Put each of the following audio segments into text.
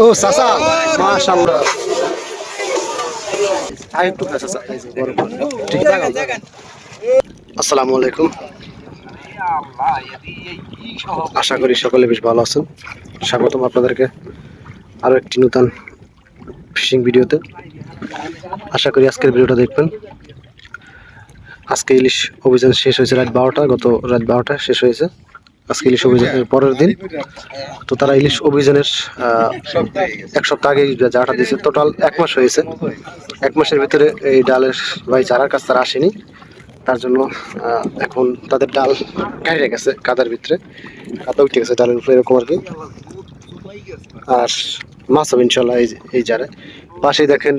ও মাশাআল্লাহ। আসসালামু আলাইকুম। আশা করি সকলে বেশ ভালো আছেন। স্বাগতম আপনাদেরকে আরও একটি নতুন ফিশিং ভিডিওতে। আশা করি আজকের ভিডিওটা দেখবেন। আজকে ইলিশ অভিযান শেষ হয়েছে রাত বারোটা, গত রাত বারোটা শেষ হয়েছে। আজকে ইলিশ অভিযানের পরের দিন। তো তারা ইলিশ অভিযানের এক সপ্তাহ আগে যাটা দিয়েছে টোটাল এক মাস হয়েছে। এক মাসের ভিতরে এই ডালের ভাই চারার কাছ তারা আসেনি। তার জন্য এখন তাদের ডাল গাড়িয়ে গেছে কাদার ভিতরে। কাদা উঠে গেছে ডালের উপরে এরকম আর কি। আর মাছ হবে ইনশাল্লাহ এই এই জারে। পাশেই দেখেন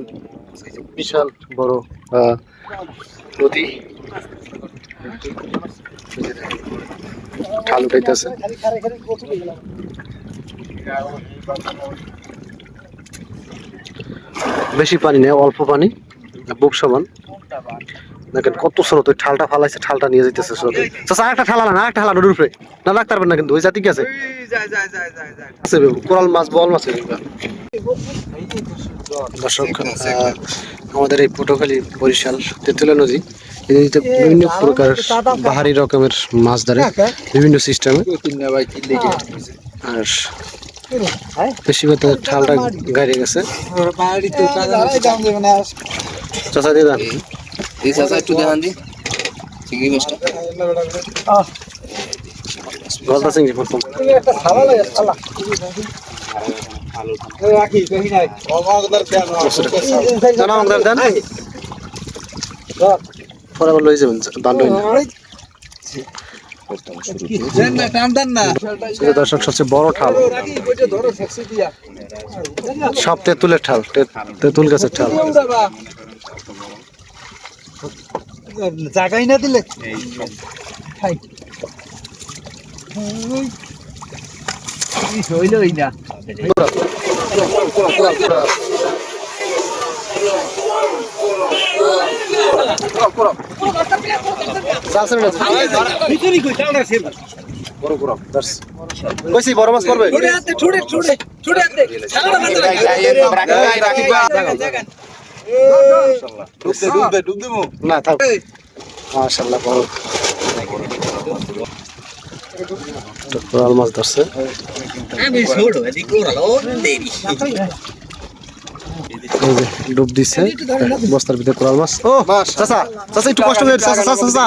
বিশাল বড় নদী। ঢাল উঠাইতেছে বেশি পানি নেই, অল্প পানি বুক সমান। দেখেন কত স্রোত, ওই ঠালটা ফালাইছে, ঠালটা নিয়ে যেতেছে স্রোত। চাচা একটা ঠালা না একটা ঠালা উপরে না, রাখতে পারবেন না কিন্তু, ওই জাতি কি আছে? আছে কোরাল মাছ, বল মাছ দর্শক আমাদের এই পটুখালী বরিশাল তেঁতুলা নদী বিভিন্ন প্রকার বাহারি রকমের মাছ ধরে বিভিন্ন সিস্টেমে আর বেশি কথা ঠালটা গাড়িয়ে গেছে চাচা দিয়ে দেন এই চাচা একটু দেখান দি চিংড়ি মাছটা গলদা চিংড়ি প্রথম জানা আমাদের দেন পরে আবার লই যাবেন দান্ড সেটা দর্শক সবচেয়ে বড় ঠাল। সব তেঁতুলের ঠাল তেঁতুল গাছের ঠাল। জাগাই না দিলে। খাই হইলই না। বড় মাছ কোরাল মাছ ধরছে আমি ছোড়ো এদিক কোরালো দেরি এই যে ডুব দিছে বস্তার ভিতরে কোরাল মাছ। ও চাচা চাচা একটু কষ্ট করে চাচা চাচা চাচা।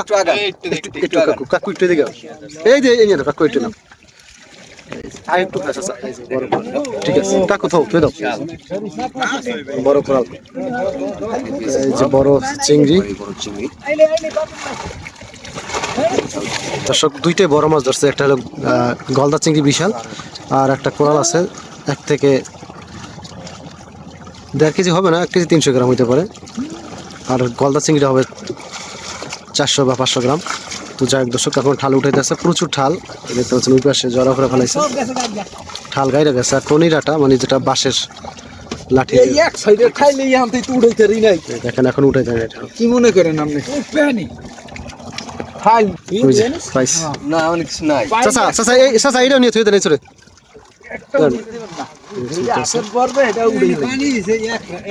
একটু কাকু কাকু একটু আও। এই যে এই কাকু একটু নাও। আর একটু কাছে চাচা, এই যে বড় কোরাল। ঠিক আছে কাকু থাও তুই দাও। বড় কোরাল। এই যে বড় চিংড়ি। চিংড়ি দর্শক দুইটাই বড় মাছ ধরছে। একটা হলো গলদা চিংড়ি বিশাল আর একটা কোরাল আছে। এক থেকে দেড় কেজি হবে না এক কেজি তিনশো গ্রাম হইতে পারে। আর গলদা চিংড়ি হবে চারশো বা পাঁচশো গ্রাম। তো যাই হোক দর্শক এখন ঠাল উঠে উঠাইতেছে প্রচুর ঠাল। দেখতে পাচ্ছেন ওই পাশে জড়া করে ফেলাইছে। ঠাল গাইরা গেছে আর টনিরাটা মানে যেটা বাঁশের লাঠি এই এক সাইডে খাইলে ইয়ান তুই উড়াইতে রি নাই। দেখেন এখন উঠে যায় এটা। কি মনে করেন আপনি? খাই যে পাইছি না অনেক নাই। চাচা চাচা এই চাচা এইটাও নিয়ে থুয়ে দেন এই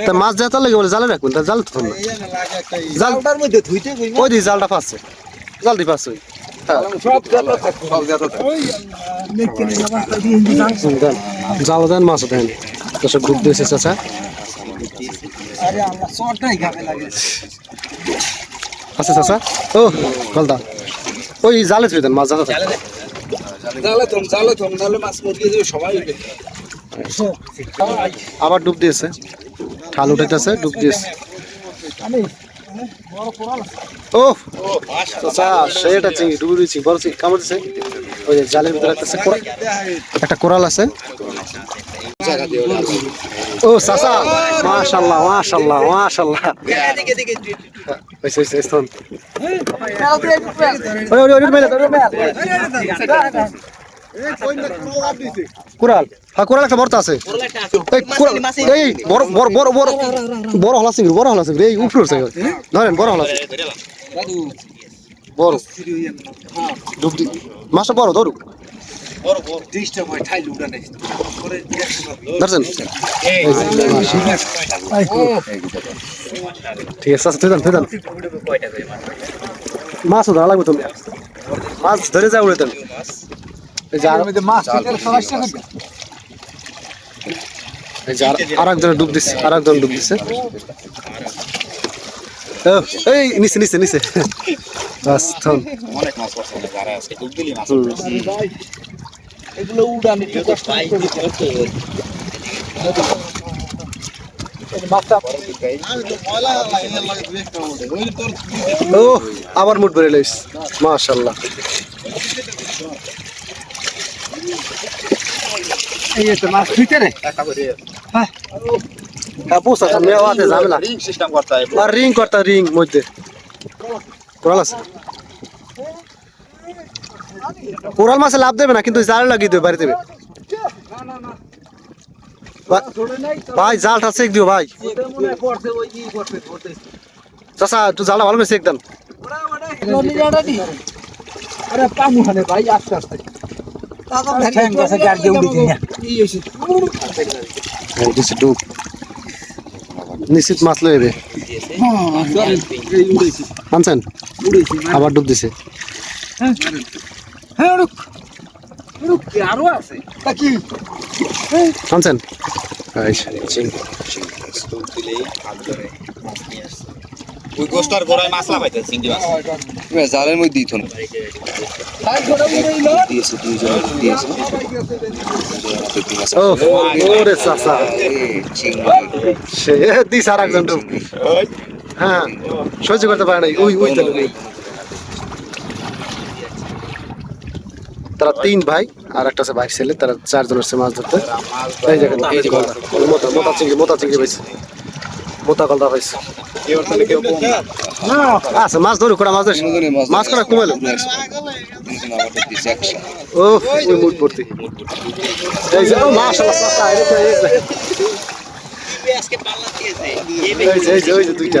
তা মাছ যেতে লাগে বলে জালে রাখবেন তা জাল তো জালটার মধ্যে ধুইতে ওই দি জালটা পাচ্ছে জাল দি পাচ্ছে হ্যাঁ। জাল সব দেন। মাছ দেন। চাচা। সরটাই গাবে লাগে। আছে চাচা। ও গলদা ওই জালে থুয়ে দেন মাছ জালে মাছ মুরগি দিয়ে সবাই আবার ডুব দিয়েছে। ঠাল উঠাইতেছে ডুব দিয়েছে। ও চাচা সেটা চিংড়ি ডুবে দিয়েছি বড় চিংড়ি কামড় দিছে ওই যে জালের ভিতরে একটা কোরাল আছে। ও চাচা মাশাল্লাহ মাশাল্লাহ মাশাল্লাহ কোরাল হ্যাঁ কোরাল একটা বর্তা আছে এই বড় বড় বড় বড় বড় হলা সিংড়ি বড় হলা সিংড়ি এই উপরে উঠছে ধরেন বড় হলা বড় ডুব মাছটা বড় ধরুক ঠিক আছে আচ্ছা তুই দেন তুই ধরা লাগবে তুমি। মাছ ধরে যা উড়ে মাছ একজনে ডুব দিচ্ছে আর একজন ডুব দিচ্ছে এই নিচে নিচে নিচে মাছ এগুলো উড়ান একটু কষ্ট ও আবার মুড ভরে লইস। মাশাআল্লাহ। এই তো মাছ ভিতরে হ্যাঁ। পোষা সামনে আওয়াতে যাবে না। রিং সিস্টেম করতে হয়। আর রিং করতা রিং মধ্যে। কোরাল আছে? কোরাল মাছে লাভ দেবে না কিন্তু জাল লাগিয়ে দেবে বাড়ি দেবে বা- ভাই জালটা চেক দিও ভাই মনে পড়ছে ওই কি করতে করতে চাষা তুই জালটা ভালো করে চেক দেন আরে পামু হানে ভাই আস্তে আস্তে ঠ্যাং কাছে গাড় দিয়ে উড়িয়ে দিন দিছে ডুব নিশ্চিত মাছ লইবে উড়েছি আনছেন উড়েছি আবার ডুব দিছে হ্যাঁ কি আরও আছে? তা কি? মাছ নিয়ে আসছে। ওই গোস্টার গোড়ায় মাছ লাগাইতে চিংড়ি মাছ। জালের মধ্যে দিত না দিয়েছে দুইজন দিয়েছে। ওরে সে দিস আর একজন হ্যাঁ সহ্য করতে পারে নাই। ওই ওই তাহলে তারা তিন ভাই আর একটা আছে ভাই ছেলে তারা চারজন আসছে মাছ ধরতে। এই দেখেন এই যে গলদা। মোটা মোটা চিংড়ি মোটা চিংড়ি পাইছে। মোটা গলদা পাইছে। আচ্ছা মাছ ধরু কটা মাছ ধরছি? মাছ কটা কমাইলো? ও ওই মুড ভর্তি। এই যে মাশাআল্লাহ চাচা এই যে এই যে এই যে ওই যে দুইটা।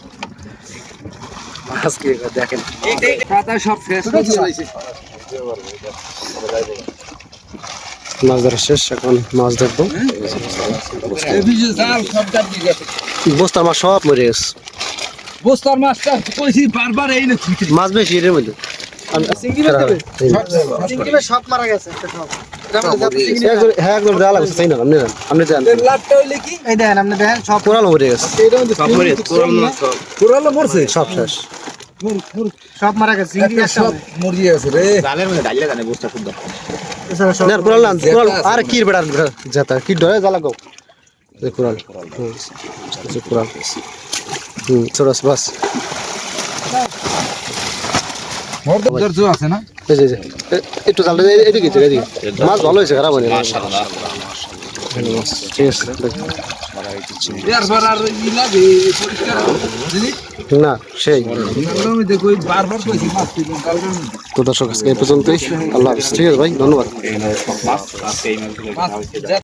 মাছ মাছ দেখেন। পাতা সব ফ্রেশ মাছ ধরা শেষ এখন মাছ ধরবো। বস্তার মাছ সব মরে গেছে। বস্তার মাছটা কইছি বারবার এই না মাছ বেশি এর মধ্যে। সব মারা গেছে হ্যাঁ দেখেন আপনি দেখেন সব কোরাল মরে গেছে। সব মরে পুরালো মরছে সব মারা গেছে চিংড়ি সব মরে গেছে রে। জালের মধ্যে ডাইলে জানে গোস্টা শুদ্ধ। না কোরাল না কোরাল আর কি বেড়া যেটা কি ডরে জ্বালা গো? এই কোরাল যে কোরাল হুম ছোট বাস। মরদ দর্জ আছে না? এই যে এই যে, এ- একটু জাল এদিকে মাছ ভালো হয়েছে খারাপ হয়নি। না সেই। তো দর্শক আজকে এই পর্যন্তই। আল্লাহ হাফিজ। ঠিক আছে ভাই ধন্যবাদ।